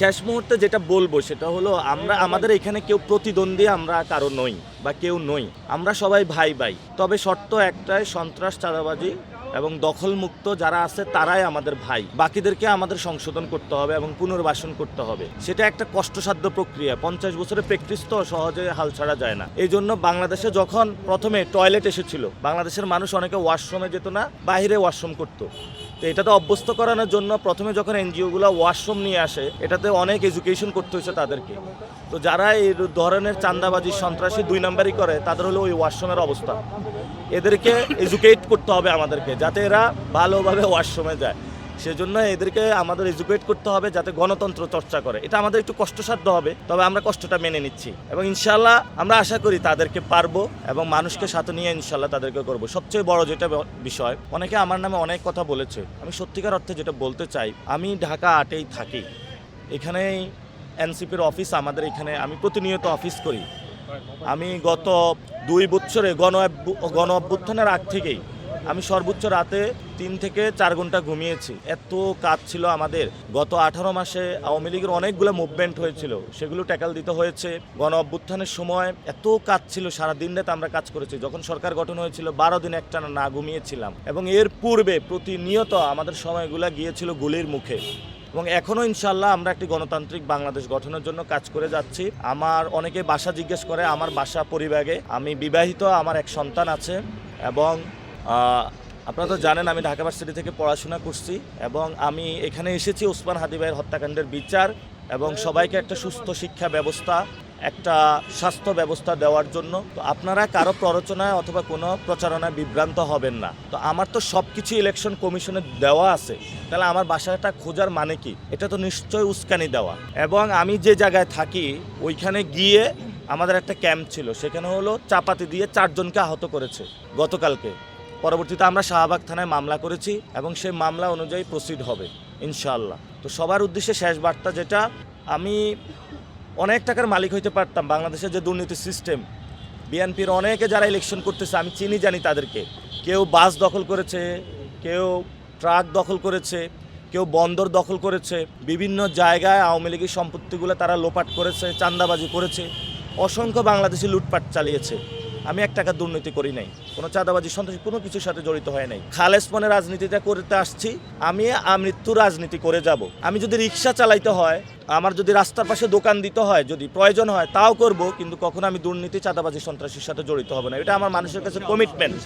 শেষ মুহূর্তে যেটা বলব সেটা হলো, আমরা আমাদের এখানে কেউ প্রতিদ্বন্দ্বী আমরা কারও নই বা কেউ নই। আমরা সবাই ভাই ভাই। তবে শর্ত একটাই, সন্ত্রাস, চাঁদাবাজি এবং দখলমুক্ত যারা আছে তারাই আমাদের ভাই। বাকিদেরকে আমাদের সংশোধন করতে হবে এবং পুনর্বাসন করতে হবে। সেটা একটা কষ্টসাধ্য প্রক্রিয়া। পঞ্চাশ বছরের প্র্যাকটিস তো সহজে হাল ছাড়া যায় না। এই জন্য বাংলাদেশে যখন প্রথমে টয়লেট এসেছিল, বাংলাদেশের মানুষ অনেকে ওয়াশরুমে যেত না, বাইরে ওয়াশরুম করতো। তো এটাতে অভ্যস্ত করানোর জন্য প্রথমে যখন এনজিওগুলো ওয়াশরুম নিয়ে আসে, এটাতে অনেক এডুকেশন করতে হয়েছে তাদেরকে। তো যারা এই ধরনের চান্দাবাজি সন্ত্রাসী দুই নাম্বারই করে, তাদের হলো ওই ওয়াশরুমের অবস্থা। এদেরকে এডুকেট করতে হবে আমাদেরকে, যাতে এরা ভালোভাবে ওয়াশরুমে যায়। সেজন্য এদেরকে আমাদের এডুকেট করতে হবে যাতে গণতন্ত্র চর্চা করে। এটা আমাদের একটু কষ্টসাধ্য হবে, তবে আমরা কষ্টটা মেনে নিচ্ছি। এবং ইনশাল্লাহ আমরা আশা করি তাদেরকে পারব এবং মানুষকে সাথে নিয়ে ইনশাল্লাহ তাদেরকে করব। সবচেয়ে বড় যেটা বিষয়, অনেকে আমার নামে অনেক কথা বলেছে। আমি সত্যিকার অর্থে যেটা বলতে চাই, আমি ঢাকা আটেই থাকি। এখানেই এনসিপির অফিস আমাদের এখানে, আমি প্রতিনিয়ত অফিস করি। আমি গত দুই বছরে গণ গণ অভ্যুত্থানের আগ থেকেই আমি সর্বোচ্চ রাতে তিন থেকে চার ঘণ্টা ঘুমিয়েছি। এত কাজ ছিল আমাদের। গত আঠারো মাসে আওয়ামী লীগের অনেকগুলো মুভমেন্ট হয়েছিল। সেগুলো ট্যাকাল দিতে হয়েছে। গণ অভ্যুত্থানের সময় এত কাজ ছিল, সারা দিন রাতে আমরা কাজ করেছি। যখন সরকার গঠন হয়েছিল, বারো দিন একটানা না ঘুমিয়েছিলাম। এবং এর পূর্বে প্রতিনিয়ত আমাদের সময়গুলো গিয়েছিল গুলির মুখে। এবং এখনও ইনশাল্লাহ আমরা একটি গণতান্ত্রিক বাংলাদেশ গঠনের জন্য কাজ করে যাচ্ছি। আমার অনেকে বাসা জিজ্ঞেস করে, আমার বাসা পরিবাগে আমি বিবাহিত, আমার এক সন্তান আছে। এবং আপনারা তো জানেন আমি ঢাকা ভার্সিটি থেকে পড়াশোনা করছি এবং আমি এখানে এসেছি ওসমান হাদি ভাইয়ের হত্যাকাণ্ডের বিচার এবং সবাইকে একটা সুস্থ শিক্ষা ব্যবস্থা, একটা স্বাস্থ্য ব্যবস্থা দেওয়ার জন্য। তো আপনারা কারও প্ররোচনায় অথবা কোনো প্রচারণায় বিভ্রান্ত হবেন না। তো আমার তো সব কিছু ইলেকশন কমিশনে দেওয়া আছে। তাহলে আমার বাসাটা খোঁজার মানে কি? এটা তো নিশ্চয়ই উস্কানি দেওয়া। এবং আমি যে জায়গায় থাকি, ওইখানে গিয়ে আমাদের একটা ক্যাম্প ছিল। সেখানে হলো চাপাতি দিয়ে চারজনকে আহত করেছে গতকালকে। পরবর্তীতে আমরা শাহবাগ থানায় মামলা করেছি এবং সেই মামলা অনুযায়ী প্রসিড হবে ইনশাল্লাহ তো সবার উদ্দেশ্যে শেষ বার্তা যেটা, আমি অনেক টাকার মালিক হইতে পারতাম, বাংলাদেশের যে দুর্নীতি সিস্টেম বিএনপির অনেকে যারা ইলেকশন করতেছে, আমি চিনি, জানি তাদেরকে। কেউ বাস দখল করেছে, কেউ ট্রাক দখল করেছে, কেউ বন্দর দখল করেছে, বিভিন্ন জায়গায় আওয়ামী লীগের সম্পত্তিগুলো তারা লোপাট করেছে, চাঁদাবাজি করেছে, অসংখ্য বাংলাদেশি লুটপাট চালিয়েছে। আমি এক টাকা দুর্নীতি করি নাই। কোনো চাঁদাবাজি সন্ত্রাসী কোনো কিছুর সাথে জড়িত হয় নাই। খালেস মনে রাজনীতিটা করতে আসছি আমি আমৃত্যু রাজনীতি করে যাব। আমি যদি রিক্সা চালাইতে হয় আমার যদি রাস্তার পাশে দোকান দিতে হয় যদি প্রয়োজন হয় তাও করব কিন্তু কখনো আমি দুর্নীতি চাঁদাবাজি সন্ত্রাসীর সাথে জড়িত হব না। এটা আমার মানুষের কাছে কমিটমেন্ট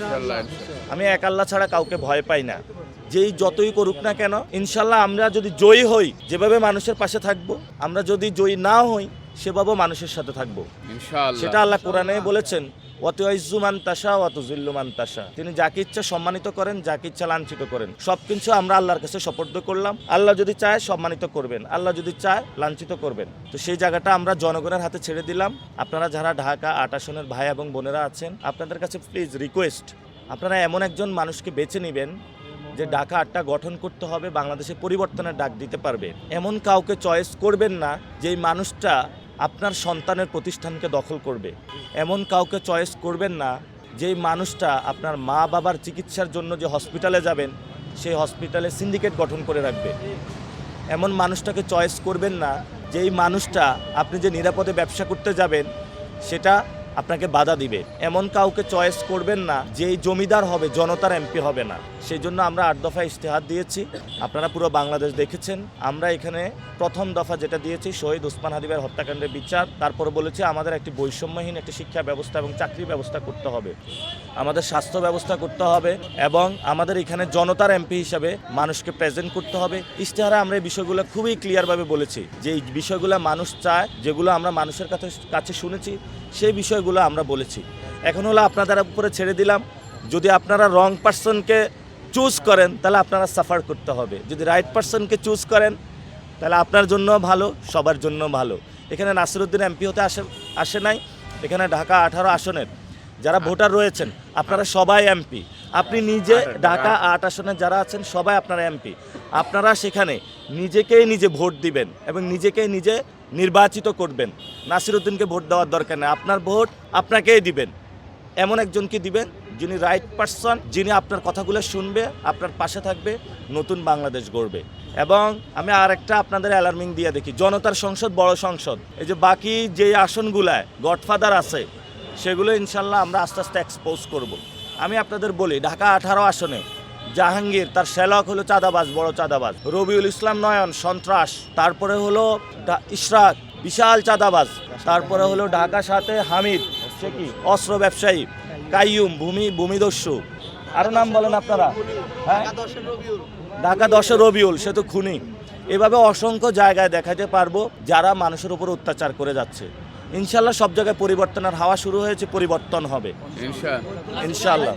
আমি এক আল্লাহ ছাড়া কাউকে ভয় পাই না। যেই যতই করুক না কেন ইনশাল্লাহ আমরা যদি জয়ী হই যেভাবে মানুষের পাশে থাকব আমরা যদি জয়ী না হই সেভাবেও মানুষের সাথে থাকব। সেটা আল্লাহ কোরআনে বলেছেন অত মান তাসা অত মান তাসা তিনি যাকে ইচ্ছা সম্মানিত করেন, যাকে ইচ্ছা লাঞ্ছিত করেন। সব কিছু আমরা আল্লাহর কাছে সপর্দ করলাম। আল্লাহ যদি চায়, সম্মানিত করবেন। আল্লাহ যদি চায়, লাঞ্ছিত করবেন। তো সেই জায়গাটা আমরা জনগণের হাতে ছেড়ে দিলাম। আপনারা যারা ঢাকা আট আসনের ভাই এবং বোনেরা আছেন, আপনাদের কাছে প্লিজ রিকোয়েস্ট আপনারা এমন একজন মানুষকে বেছে নেবেন যে ঢাকা আটটা গঠন করতে হবে বাংলাদেশে পরিবর্তনের ডাক দিতে পারবে। এমন কাউকে চয়েস করবেন না, যেই মানুষটা আপনার সন্তানের প্রতিষ্ঠানকে দখল করবে। এমন কাউকে চয়েস করবেন না, যেই মানুষটা আপনার মা বাবার চিকিৎসার জন্য যে হসপিটালে যাবেন, সেই হসপিটালে সিন্ডিকেট গঠন করে রাখবে। এমন মানুষটাকে চয়েস করবেন না, যেই মানুষটা আপনি যে নিরাপদে ব্যবসা করতে যাবেন, সেটা আপনাকে বাধা দিবে। এমন কাউকে চয়েস করবেন না, যেই জমিদার হবে, জনতার এমপি হবে না। সেই জন্য আমরা আট দফা ইশতেহার দিয়েছি। আপনারা পুরো বাংলাদেশ দেখেছেন। আমরা এখানে প্রথম দফা যেটা দিয়েছি, শহীদ ওসমান হাদিবের হত্যাকাণ্ডের বিচার। তারপর বলেছি, আমাদের একটি বৈষম্যহীন একটি শিক্ষা ব্যবস্থা এবং চাকরি ব্যবস্থা করতে হবে। আমাদের স্বাস্থ্য ব্যবস্থা করতে হবে এবং আমাদের এখানে জনতার এমপি হিসাবে মানুষকে প্রেজেন্ট করতে হবে। ইশতেহারে আমরা এই বিষয়গুলো খুবই ক্লিয়ারভাবে বলেছি যে এই বিষয়গুলো মানুষ চায়, যেগুলো আমরা মানুষের কাছে কাছে শুনেছি। সেই বিষয়গুলো আমরা বলেছি। এখন হলো আপনাদের উপরে ছেড়ে দিলাম। যদি আপনারা রং পার্সনকে চুজ করেন তাহলে আপনারা সাফার করতে হবে। যদি রাইট পার্সনকে চুজ করেন তাহলে আপনার জন্য ভালো সবার জন্য ভালো। এখানে নাসিরুদ্দিন এমপি হতে আসে আসে নাই। এখানে ঢাকা আঠারো আসনের যারা ভোটার রয়েছেন আপনারা সবাই এমপি। আপনি নিজে ঢাকা আট আসনে যারা আছেন সবাই আপনার এমপি। আপনারা সেখানে নিজেকেই নিজে ভোট দিবেন এবং নিজেকেই নিজে নির্বাচিত করবেন। নাসিরুদ্দিনকে ভোট দেওয়ার দরকার নেই। আপনার ভোট আপনাকেই দিবেন। এমন একজনকে দিবেন যিনি রাইট পারসন যিনি আপনার কথাগুলো শুনবে আপনার পাশে থাকবে নতুন বাংলাদেশ গড়বে। এবং আমি আরেকটা আপনাদের অ্যালার্মিং দিয়ে দেখি। জনতার সংসদ বড় সংসদ। এই যে বাকি যে আসনগুলায় গডফাদার আছে সেগুলো ইনশাল্লাহ আমরা আস্তে আস্তে এক্সপোজ করব। আমি আপনাদের বলি, ঢাকা আঠারো আসনে জাহাঙ্গীর, তার শ্যালক হলো চাঁদাবাজ, বড় চাঁদাবাজ। রবিউল ইসলাম নয়ন, সন্ত্রাস। তারপরে হলো ইশরাক বিশাল চাঁদাবাজ। তারপরে হলো ঢাকা সাথে হামিদ, সে কি? অস্ত্র ব্যবসায়ী। কাইয়ুম, ভূমি, ভূমিদস্যু। আরও নাম বলেন আপনারা। হ্যাঁ? ঢাকা দশে রবিউল, সে তো খুনি। এভাবে অসংখ্য জায়গায় দেখাতে পারব যারা মানুষের উপর অত্যাচার করে যাচ্ছে। ইনশাল্লাহ সব জায়গায় পরিবর্তনের হাওয়া শুরু হয়েছে পরিবর্তন হবে। ইনশাল্লাহ।